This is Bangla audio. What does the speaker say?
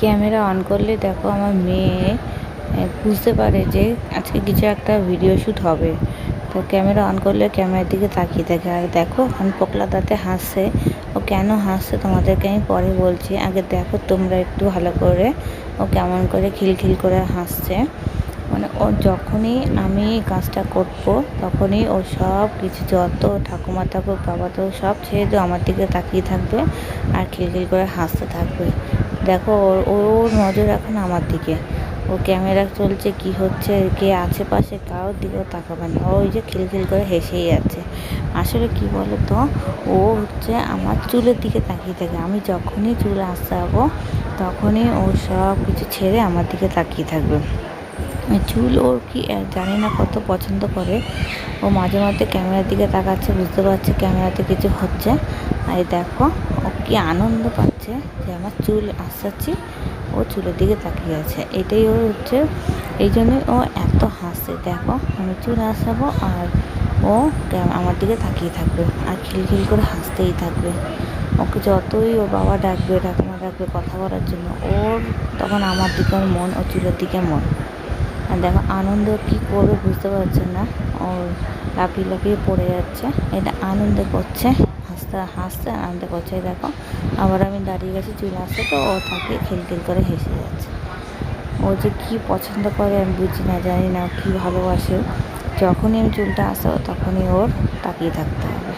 ক্যামেরা অন করলে দেখো আমার মেয়ে বুঝতে পারে যে আজকে কিছু একটা ভিডিও শ্যুট হবে। তো ক্যামেরা অন করলে ক্যামেরার দিকে তাকিয়ে থাকে। আর দেখো, আমি পোকলা দাঁতে হাসছে। ও কেন হাসছে তোমাদেরকে আমি পরে বলছি। আগে দেখো তোমরা একটু ভালো করে ও কেমন করে খিলখিল করে হাসছে। মানে ও যখনই আমি কাজটা করব, তখনই ও সব কিছু যত ঠাকুমা থাকুক, বাবা তো সব ছেড়ে দিয়ে আমার দিকে তাকিয়ে থাকবে আর খিলখিল করে হাসতে থাকবে। দেখো, ওর ওর নজর এখন আমার দিকে। ও ক্যামেরা চলছে, কি হচ্ছে, কে আছে পাশে কারোর দিকেও তাকাবে না। ওই যে খিলখিল করে হেসেই আছে আসলে কি বলো তো ও হচ্ছে আমার চুলের দিকে তাকিয়ে থাকে। আমি যখনই চুল আসতে যাব তখনই ও সব কিছু ছেড়ে আমার দিকে তাকিয়ে থাকবে। চুল ওর কি জানি না কত পছন্দ করে। ও মাঝে মাঝে ক্যামেরার দিকে তাকাচ্ছে, বুঝতে পারছে ক্যামেরাতে কিছু হচ্ছে। আর দেখো, ও কি আনন্দ পাচ্ছে যে আমার চুল আসাচ্ছি, ও চুলের দিকে তাকিয়ে আছে। এটাই ওর হচ্ছে, এই জন্যই ও এত হাসছে দেখো, আমি চুল আসাবো আর ও আমার দিকে তাকিয়ে থাকবে আর খিলখিল করে হাসতেই থাকবে। ওকে যতই ওর বাবা ডাকবে, ঠাকুমা ডাকবে, কথা বলার জন্য, ওর তখন আমার দিকে মন, ও চুলের দিকে মন। আর দেখো আনন্দ কি করবে বুঝতে পারছে না। ও লাফিয়ে লাফিয়ে পড়ে যাচ্ছে। এটা আনন্দ করছে, হাসতে হাসতে আনন্দ করছে। দেখো, আবার আমি দাঁড়িয়ে গেছি চুল আসছে তো ও তাকে খিলখিল করে হেসে যাচ্ছে। ও যে কী পছন্দ করে আমি বুঝি না, জানি না কী ভালোবাসে। যখনই আমি চুলটা আসো তখনই ওর তাকিয়ে থাকতে হবে।